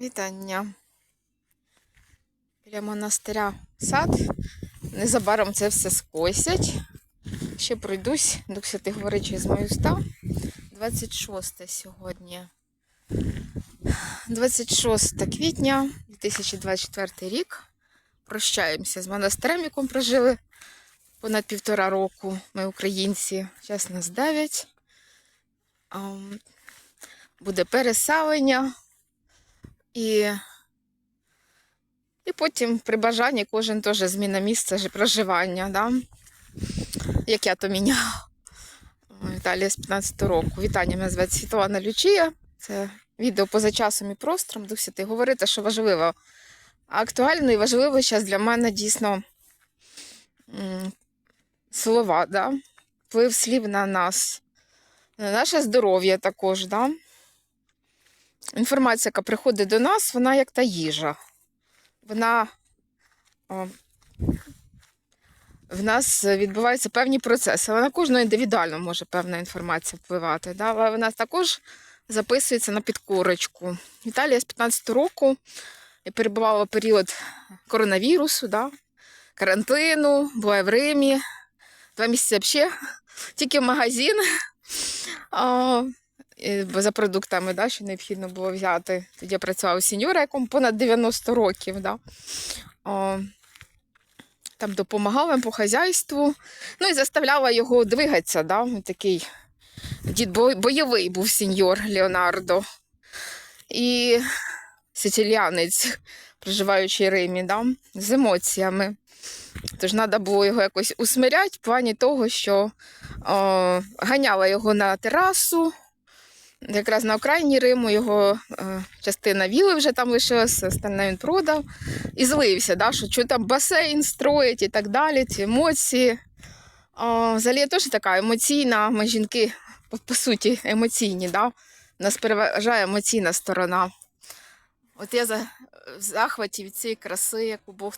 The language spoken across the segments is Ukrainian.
Вітання. Біля монастиря сад. Незабаром це все скосять. Ще пройдусь, Дух Святий говорить через мої уста. 26 сьогодні. 26 квітня 2024 рік. Прощаємося з монастирем, в якому прожили понад півтора року. Ми українці. Зараз нас 9. Буде переселення. І, і потім при бажанні кожен теж зміна місця проживання, да? як я то міняла. Італія з 15 року. Вітання, мене звати Світлана Лючія. Це відео поза часом і простором. Дух Святий говорити, що важливо. Актуально і важливо зараз для мене дійсно слова, да? вплив слів на нас, на наше здоров'я також. Да? Інформація, яка приходить до нас, вона як та їжа. Вона о, в нас відбуваються певні процеси. Вона кожного індивідуально може певна інформація впливати. Да? Але вона також записується на підкорочку. Італія з 15 року і перебувала період коронавірусу, да? карантину, була в Римі. Два місяці взагалі тільки в магазин. Е, за продуктами, да, що необхідно було взяти. Тоді я працювала якому понад 90 років. Да. О, там допомагала по хазяйству. Ну і заставляла його двигатися. Да. Такий дід бойовий був сеньор Леонардо. І сициліанець, проживаючи в Римі, да, з емоціями. Тож треба було його якось усмиряти в плані того, що о, ганяла його на терасу, якраз на окраїні Риму його е, частина віли вже там лишилася, остальне він продав. І злився, да, що, що там басейн строїть і так далі, ці емоції. О, взагалі я теж така емоційна, ми жінки, по, по суті, емоційні. Да? Нас переважає емоційна сторона. От я за, в захваті від цієї краси, яку Бог,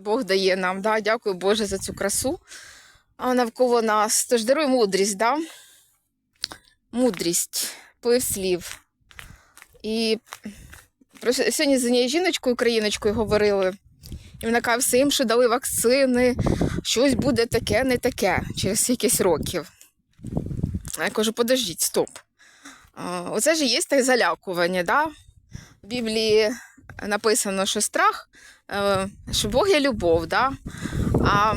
Бог дає нам. Да? Дякую Боже за цю красу навколо нас. Тож даруй мудрість, да? мудрість, вплив слів. І сьогодні з однією жіночкою, україночкою говорили. І вона каже, всім, що дали вакцини, щось буде таке, не таке через якісь років. Я кажу, подождіть, стоп. Оце ж є таке залякування. Да? В Біблії написано, що страх, е, що Бог є любов, да? а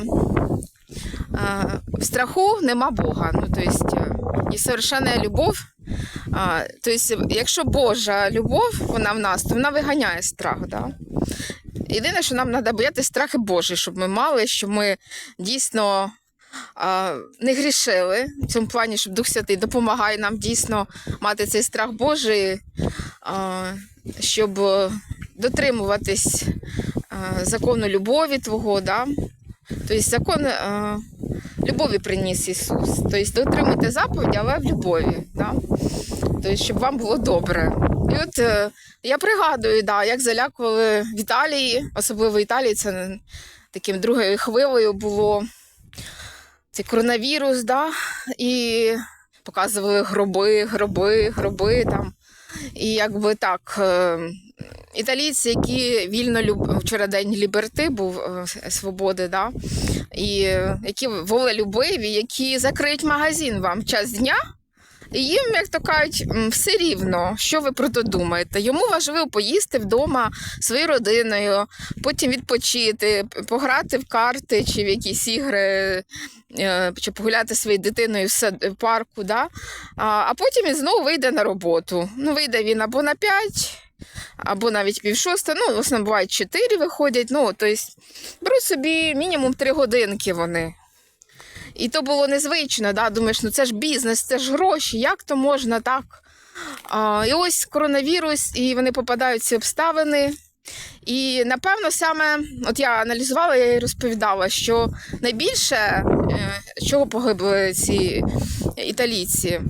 в страху нема Бога. Ну, то есть, е, і совершенна любов. А, то есть, якщо Божа любов, вона в нас, то вона виганяє страх. Да? Єдине, що нам треба бояти страхи Божі, щоб ми мали, щоб ми дійсно а, не грішили в цьому плані, щоб Дух Святий допомагає нам дійсно мати цей страх Божий, а, щоб дотримуватись а, закону любові Твого. Да? Тобто закон а, любові приніс Ісус. Тобто дотримуйте заповіді, але в любові. Да? Тобто, щоб вам було добре. І от е, я пригадую, да, як залякували в Італії, особливо в Італії, це таким другою хвилею було цей коронавірус, да, і показували гроби, гроби, гроби там. І якби так, е, італійці, які вільно люб... вчора день ліберти був е, свободи, да, і які волелюбиві, які закриють магазин вам час дня. Їм, як то кажуть, все рівно, що ви про то думаєте. Йому важливо поїсти вдома своєю родиною, потім відпочити, пограти в карти чи в якісь ігри, е, чи погуляти своєю дитиною в парку. Да? А, потім він знову вийде на роботу. Ну, вийде він або на 5, або навіть пів шоста. Ну, в основному бувають 4 виходять. Ну, тобто беруть собі мінімум 3 годинки вони. І то було незвично, да? думаєш, ну це ж бізнес, це ж гроші, як то можна так? А, і ось коронавірус, і вони попадають ці обставини. І напевно саме, от я аналізувала я і розповідала, що найбільше е, чого погибли ці італійці,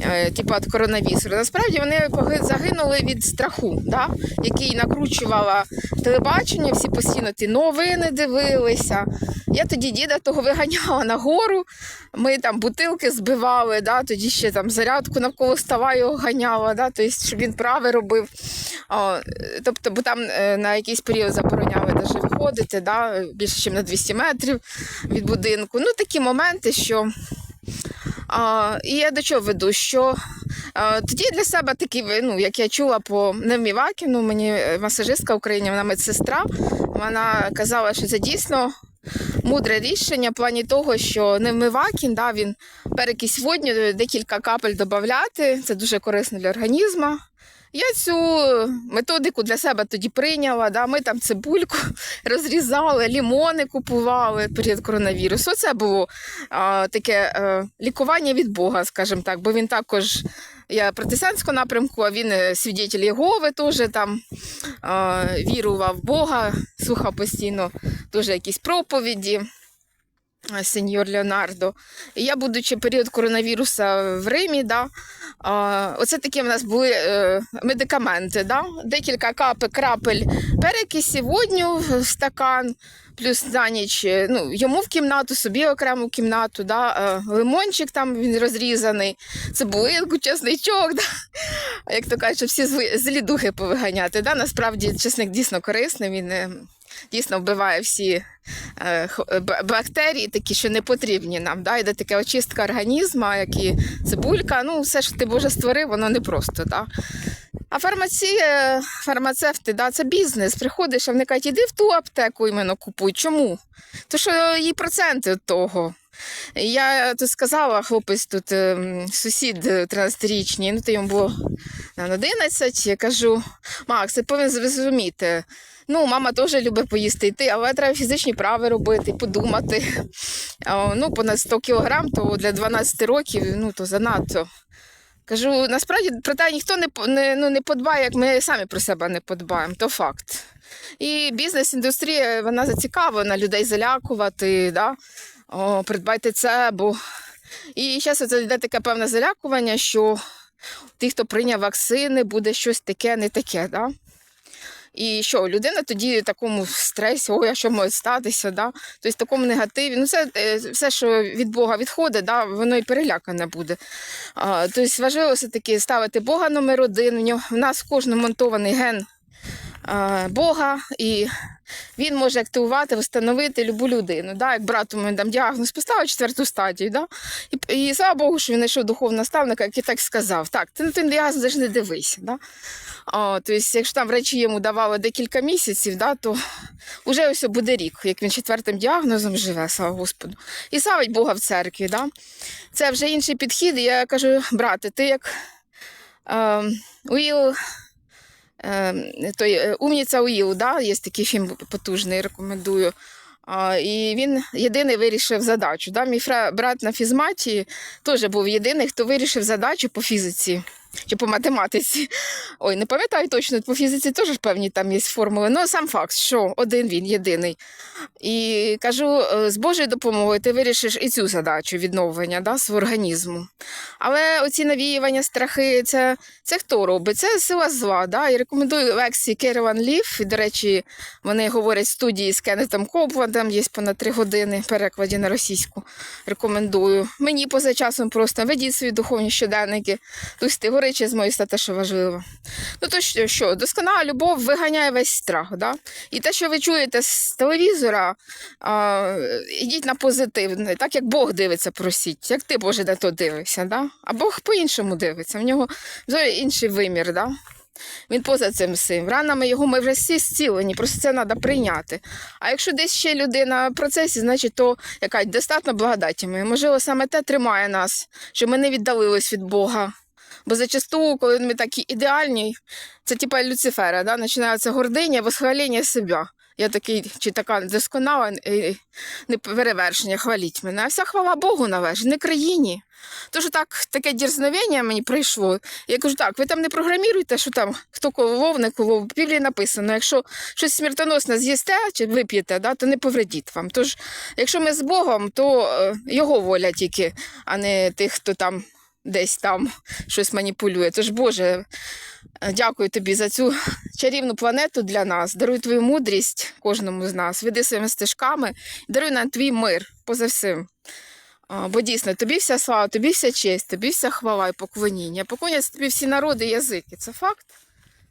е, типу від коронавірусу. Насправді вони загинули від страху, да? який накручувала телебачення, всі постійно ті новини дивилися. Я тоді діда того виганяла на гору, ми там бутилки збивали, да? тоді ще там зарядку навколо става його ганяла, да? тобто, щоб він праве робив. Тобто, бо там е, на якийсь період забороняли навіть виходити, да? більше, ніж на 200 метрів від будинку. Ну, такі моменти, що. А, і я до чого веду, що а, тоді для себе такі, ну, як я чула по Невмівакіну, мені е, масажистка в Україні, вона медсестра, вона казала, що це дійсно мудре рішення в плані того, що Невмивакін, да, він перекись водню, декілька капель додати, це дуже корисно для організму. Я цю методику для себе тоді прийняла. Да? Ми там цибульку розрізали, лімони купували перед коронавірусу. Це було а, таке е, лікування від Бога, скажімо так, бо він також. Я протестантського напрямку, а він е, свідетель Єгови теж там е, вірував в Бога, слухав постійно теж якісь проповіді. Е, Сеньор Леонардо. Я, будучи період коронавірусу в Римі, да, оце такі в нас були е, медикаменти. Да? Декілька капель, крапель перекисі водню в стакан, плюс на ніч е, ну, йому в кімнату, собі окрему кімнату, да? лимончик там він розрізаний, цибулинку, чесничок. Да? Як то кажуть, всі злі духи повиганяти. Да? Насправді чесник дійсно корисний, він дійсно вбиває всі е, б- бактерії, такі, що не потрібні нам. Да? Йде така очистка організму, як і цибулька. Ну, все, що ти Боже створив, воно не просто. Да? А фармації, фармацевти, да, це бізнес. Приходиш, а вони кажуть, іди в ту аптеку іменно купуй. Чому? То що їй проценти того. Я тут сказала, хлопець тут сусід е, 13-річний, ну то йому було на 11, я кажу, Макс, ти повинен зрозуміти. Ну, мама теж любить поїсти йти, але треба фізичні прави робити, подумати. Ну, понад 100 кілограм, то для 12 років ну, то занадто. Кажу, насправді про те ніхто не, не, ну, не подбає, як ми самі про себе не подбаємо, то факт. І бізнес-індустрія вона зацікавлена людей залякувати, да? О, придбайте це, бо. І зараз це йде таке певне залякування, що ті, хто прийняв вакцини, буде щось таке, не таке. Да? І що людина тоді в такому стресі, ой, а що може статися, да? тобто в такому негативі. Ну, це е, все, що від Бога відходить, да? воно і перелякане буде. А, тобто важливо все-таки ставити Бога номер один. В нас в кожному монтований ген а, Бога, і він може активувати, встановити любу людину. Да? Як брату ми там діагноз поставив четверту стадію. Да? І, і слава Богу, що він знайшов духовного наставника, який так сказав: так, ти на той діагноз не дивися. Да? Тобто, якщо там речі йому давали декілька місяців, да, то вже ось буде рік, як він четвертим діагнозом живе, слава Господу. І славить Бога в церкві. Да? Це вже інший підхід. Я кажу, брате, ти як е, Уіл, е, той, умніця Уіл, да? є такий фільм потужний, рекомендую. А, і він єдиний вирішив задачу. Да? Мій брат на фізматі теж був єдиний, хто вирішив задачу по фізиці чи по математиці. Ой, не пам'ятаю точно, по фізиці теж певні там є формули. Ну, сам факт, що один він єдиний. І кажу, е, з Божою допомогою ти вирішиш і цю задачу відновлення да, свого організму. Але оці навіювання, страхи, це, це хто робить? Це сила зла. Да? І рекомендую лекції Керван Лів. І, до речі, вони говорять в студії з Кеннетом Копландом, є понад три години перекладі на російську. Рекомендую. Мені поза часом просто ведіть свої духовні щоденники. Тусти з моєї стати, що важливо. Ну то що, що, досконала любов виганяє весь страх. Да? І те, що ви чуєте з телевізора, а, ідіть на позитивне, так як Бог дивиться, просіть, як ти, Боже, на то дивишся. Да? А Бог по-іншому дивиться, в нього інший вимір. Да? Він поза цим всім. Ранами його ми вже всі зцілені, просто це треба прийняти. А якщо десь ще людина в процесі, значить то яка достатньо благодатями. Можливо, саме те тримає нас, що ми не віддалились від Бога. Бо зачасту, коли ми такі ідеальні, це типа Люцифера, да? починається гординя, восхвалення себе. Я такий чи така досконала, е, не перевершення, хваліть мене. А вся хвала Богу належить, не країні. Тож так, таке дірзновення мені прийшло. Я кажу, так, ви там не програміруйте, що там хто колов, не колов. В Біблії написано, якщо щось смертоносне з'їсте чи вип'єте, да, то не повредіть вам. Тож, якщо ми з Богом, то е, його воля тільки, а не тих, хто там десь там щось маніпулює. Тож, Боже, е, дякую тобі за цю чарівну планету для нас. Даруй твою мудрість кожному з нас, веди своїми стежками, даруй нам твій мир поза всім. Бо дійсно, тобі вся слава, тобі вся честь, тобі вся хвала і поклоніння. Поклоняться тобі всі народи язики. Це факт.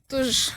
Тож